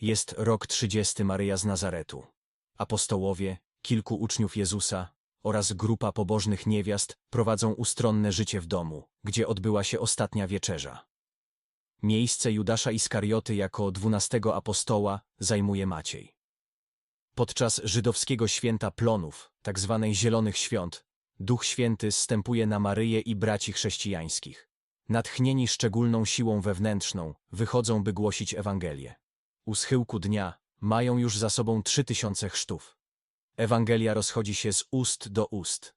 Jest rok 30 Maryja z Nazaretu. Apostołowie, kilku uczniów Jezusa oraz grupa pobożnych niewiast prowadzą ustronne życie w domu, gdzie odbyła się ostatnia wieczerza. Miejsce Judasza Iskarioty jako dwunastego apostoła zajmuje Maciej. Podczas żydowskiego święta plonów, tak zwanej Zielonych Świąt, Duch Święty zstępuje na Maryję i braci chrześcijańskich. Natchnieni szczególną siłą wewnętrzną, wychodzą, by głosić Ewangelię. U schyłku dnia mają już za sobą trzy tysiące chrztów. Ewangelia rozchodzi się z ust do ust.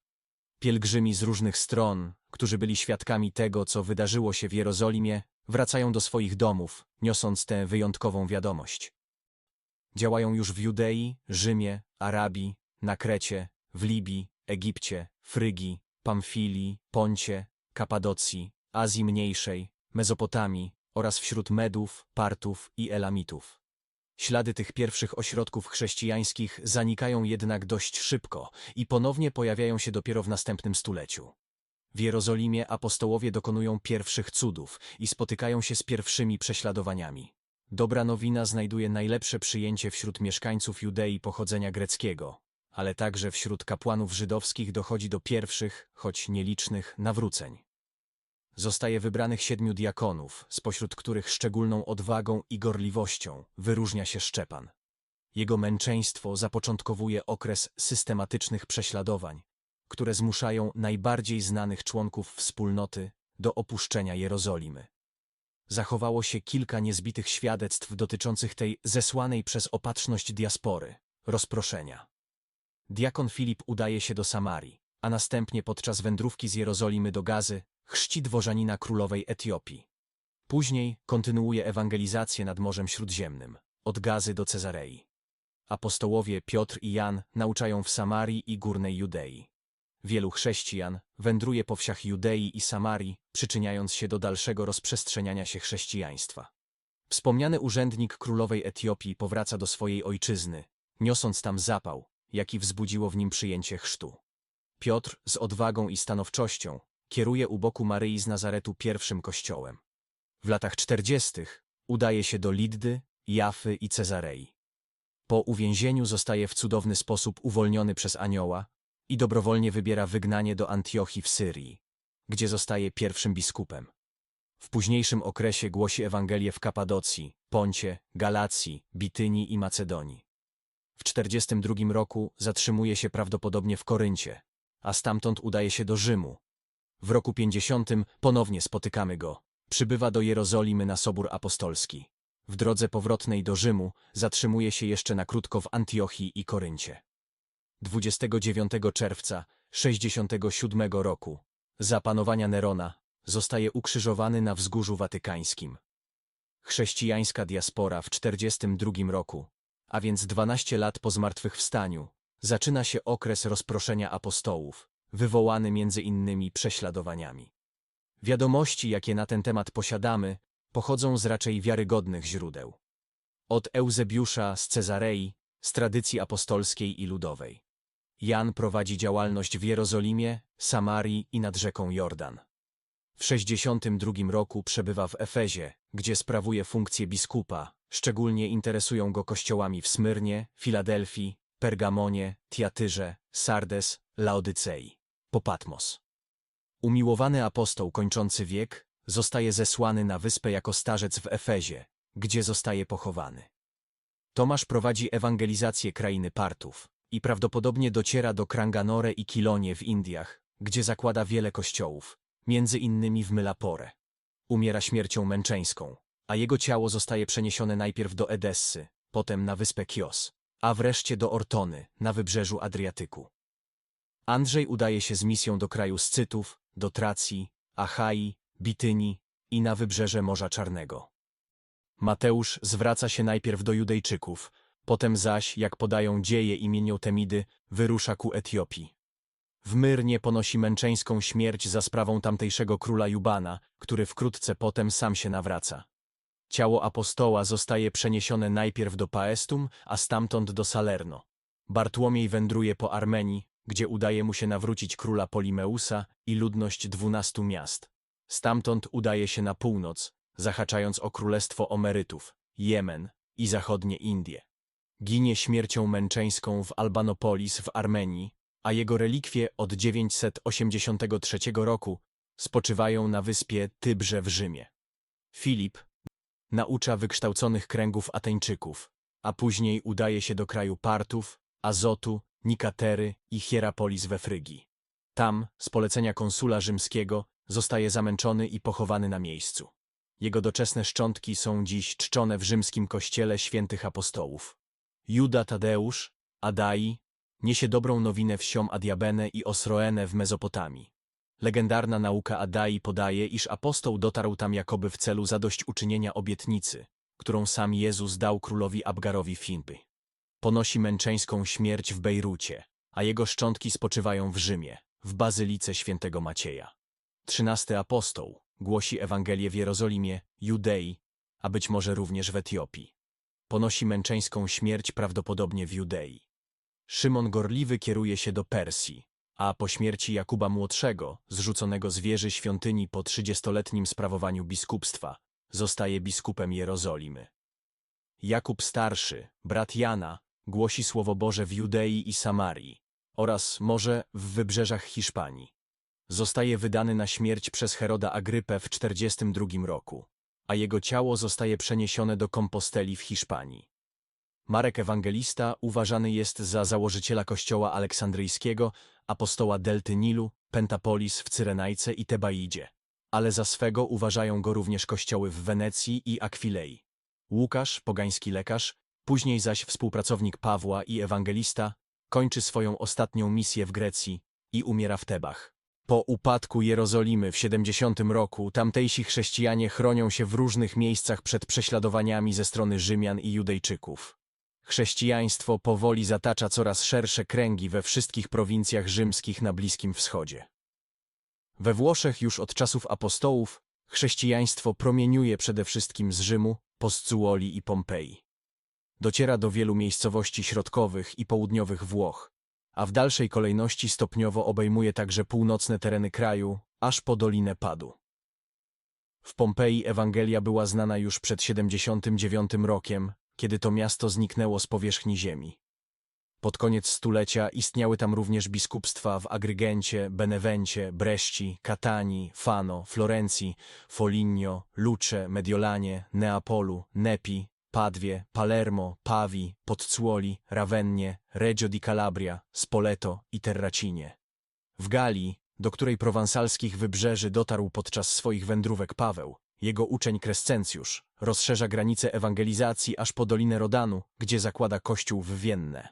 Pielgrzymi z różnych stron, którzy byli świadkami tego, co wydarzyło się w Jerozolimie, wracają do swoich domów, niosąc tę wyjątkową wiadomość. Działają już w Judei, Rzymie, Arabii, na Krecie, w Libii, Egipcie, Frygii, Pamfilii, Poncie, Kapadocji, Azji Mniejszej, Mezopotamii oraz wśród Medów, Partów i Elamitów. Ślady tych pierwszych ośrodków chrześcijańskich zanikają jednak dość szybko i ponownie pojawiają się dopiero w następnym stuleciu. W Jerozolimie apostołowie dokonują pierwszych cudów i spotykają się z pierwszymi prześladowaniami. Dobra nowina znajduje najlepsze przyjęcie wśród mieszkańców Judei pochodzenia greckiego, ale także wśród kapłanów żydowskich dochodzi do pierwszych, choć nielicznych, nawróceń. Zostaje wybranych siedmiu diakonów, spośród których szczególną odwagą i gorliwością wyróżnia się Szczepan. Jego męczeństwo zapoczątkowuje okres systematycznych prześladowań, które zmuszają najbardziej znanych członków wspólnoty do opuszczenia Jerozolimy. Zachowało się kilka niezbitych świadectw dotyczących tej zesłanej przez opatrzność diaspory, rozproszenia. Diakon Filip udaje się do Samarii, a następnie podczas wędrówki z Jerozolimy do Gazy chrzci dworzanina królowej Etiopii. Później kontynuuje ewangelizację nad Morzem Śródziemnym, od Gazy do Cezarei. Apostołowie Piotr i Jan nauczają w Samarii i Górnej Judei. Wielu chrześcijan wędruje po wsiach Judei i Samarii, przyczyniając się do dalszego rozprzestrzeniania się chrześcijaństwa. Wspomniany urzędnik królowej Etiopii powraca do swojej ojczyzny, niosąc tam zapał, jaki wzbudziło w nim przyjęcie chrztu. Piotr z odwagą i stanowczością kieruje u boku Maryi z Nazaretu pierwszym kościołem. W latach czterdziestych udaje się do Liddy, Jafy i Cezarei. Po uwięzieniu zostaje w cudowny sposób uwolniony przez anioła i dobrowolnie wybiera wygnanie do Antiochii w Syrii, gdzie zostaje pierwszym biskupem. W późniejszym okresie głosi Ewangelię w Kapadocji, Poncie, Galacji, Bitynii i Macedonii. W 42 roku zatrzymuje się prawdopodobnie w Koryncie, a stamtąd udaje się do Rzymu. W roku 50 ponownie spotykamy go. Przybywa do Jerozolimy na Sobór Apostolski. W drodze powrotnej do Rzymu zatrzymuje się jeszcze na krótko w Antiochii i Koryncie. 29 czerwca 67 roku, za panowania Nerona, zostaje ukrzyżowany na wzgórzu watykańskim. Chrześcijańska diaspora w 42 roku, a więc 12 lat po zmartwychwstaniu, zaczyna się okres rozproszenia apostołów, wywołany między innymi prześladowaniami. Wiadomości, jakie na ten temat posiadamy, pochodzą z raczej wiarygodnych źródeł. Od Eusebiusza z Cezarei, z tradycji apostolskiej i ludowej. Jan prowadzi działalność w Jerozolimie, Samarii i nad rzeką Jordan. W 62 roku przebywa w Efezie, gdzie sprawuje funkcję biskupa. Szczególnie interesują go kościołami w Smyrnie, Filadelfii, Pergamonie, Tiatyrze, Sardes, Laodycei, po Patmos. Umiłowany apostoł kończący wiek zostaje zesłany na wyspę jako starzec w Efezie, gdzie zostaje pochowany. Tomasz prowadzi ewangelizację krainy Partów i prawdopodobnie dociera do Kranganore i Kilonie w Indiach, gdzie zakłada wiele kościołów, między innymi w Mylapore. Umiera śmiercią męczeńską, a jego ciało zostaje przeniesione najpierw do Edessy, potem na wyspę Kios, a wreszcie do Ortony, na wybrzeżu Adriatyku. Andrzej udaje się z misją do kraju Scytów, do Tracji, Achai, Bityni i na wybrzeże Morza Czarnego. Mateusz zwraca się najpierw do Judejczyków, potem zaś, jak podają dzieje imieniu Temidy, wyrusza ku Etiopii. W Myrnie ponosi męczeńską śmierć za sprawą tamtejszego króla Jubana, który wkrótce potem sam się nawraca. Ciało apostoła zostaje przeniesione najpierw do Paestum, a stamtąd do Salerno. Bartłomiej wędruje po Armenii, gdzie udaje mu się nawrócić króla Polimeusa i ludność dwunastu miast. Stamtąd udaje się na północ, zahaczając o królestwo Omerytów, Jemen, i zachodnie Indie. Ginie śmiercią męczeńską w Albanopolis w Armenii, a jego relikwie od 983 roku spoczywają na wyspie Tybrze w Rzymie. Filip naucza wykształconych kręgów Ateńczyków, a później udaje się do kraju Partów, Azotu, Nikatery i Hierapolis we Frygii. Tam, z polecenia konsula rzymskiego, zostaje zamęczony i pochowany na miejscu. Jego doczesne szczątki są dziś czczone w rzymskim kościele świętych apostołów. Juda Tadeusz, Adai, niesie dobrą nowinę wsiom Adiabene i Osroene w Mezopotamii. Legendarna nauka Adai podaje, iż apostoł dotarł tam jakoby w celu zadośćuczynienia obietnicy, którą sam Jezus dał królowi Abgarowi Finby. Ponosi męczeńską śmierć w Bejrucie, a jego szczątki spoczywają w Rzymie, w Bazylice świętego Macieja. Trzynasty apostoł głosi Ewangelię w Jerozolimie, Judei, a być może również w Etiopii. Ponosi męczeńską śmierć prawdopodobnie w Judei. Szymon Gorliwy kieruje się do Persji, a po śmierci Jakuba Młodszego, zrzuconego z wieży świątyni po trzydziestoletnim sprawowaniu biskupstwa, zostaje biskupem Jerozolimy. Jakub Starszy, brat Jana, głosi Słowo Boże w Judei i Samarii oraz może w wybrzeżach Hiszpanii. Zostaje wydany na śmierć przez Heroda Agrypę w 42 roku, a jego ciało zostaje przeniesione do Komposteli w Hiszpanii. Marek Ewangelista uważany jest za założyciela kościoła aleksandryjskiego, apostoła Delty Nilu, Pentapolis w Cyrenajce i Tebaidzie, ale za swego uważają go również kościoły w Wenecji i Akwilei. Łukasz, pogański lekarz, później zaś współpracownik Pawła i ewangelista, kończy swoją ostatnią misję w Grecji i umiera w Tebach. Po upadku Jerozolimy w 70 roku tamtejsi chrześcijanie chronią się w różnych miejscach przed prześladowaniami ze strony Rzymian i Judejczyków. Chrześcijaństwo powoli zatacza coraz szersze kręgi we wszystkich prowincjach rzymskich na Bliskim Wschodzie. We Włoszech już od czasów apostołów chrześcijaństwo promieniuje przede wszystkim z Rzymu, Poscuoli i Pompeji. Dociera do wielu miejscowości środkowych i południowych Włoch, a w dalszej kolejności stopniowo obejmuje także północne tereny kraju, aż po Dolinę Padu. W Pompeji Ewangelia była znana już przed 79 rokiem, kiedy to miasto zniknęło z powierzchni ziemi. Pod koniec stulecia istniały tam również biskupstwa w Agrygencie, Benevencie, Breści, Katanii, Fano, Florencji, Foligno, Luce, Mediolanie, Neapolu, Nepi, Padwie, Palermo, Pavi, Pozzuoli, Ravennie, Reggio di Calabria, Spoleto i Terracinie. W Galii, do której prowansalskich wybrzeży dotarł podczas swoich wędrówek Paweł, jego uczeń Krescencjusz rozszerza granice ewangelizacji aż po Dolinę Rodanu, gdzie zakłada kościół w Wienne.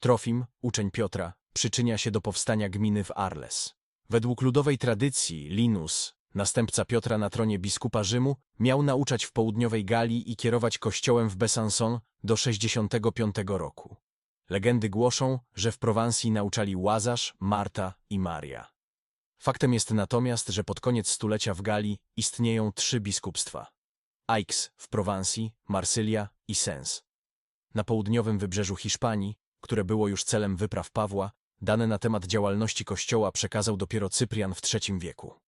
Trofim, uczeń Piotra, przyczynia się do powstania gminy w Arles. Według ludowej tradycji Linus, następca Piotra na tronie biskupa Rzymu, miał nauczać w południowej Galii i kierować kościołem w Besançon do 65 roku. Legendy głoszą, że w Prowansji nauczali Łazarz, Marta i Maria. Faktem jest natomiast, że pod koniec stulecia w Galii istnieją trzy biskupstwa. Aix w Prowansji, Marsylia i Sens. Na południowym wybrzeżu Hiszpanii, które było już celem wypraw Pawła, dane na temat działalności kościoła przekazał dopiero Cyprian w III wieku.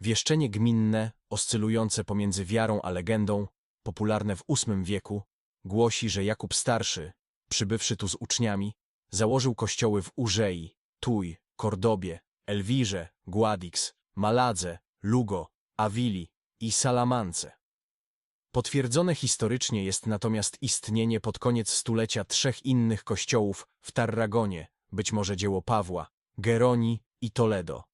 Wieszczenie gminne, oscylujące pomiędzy wiarą a legendą, popularne w VIII wieku, głosi, że Jakub Starszy, przybywszy tu z uczniami, założył kościoły w Urzei, Tuj, Kordobie, Elwirze, Guadix, Maladze, Lugo, Avili i Salamance. Potwierdzone historycznie jest natomiast istnienie pod koniec stulecia trzech innych kościołów w Tarragonie, być może dzieło Pawła, Geroni i Toledo.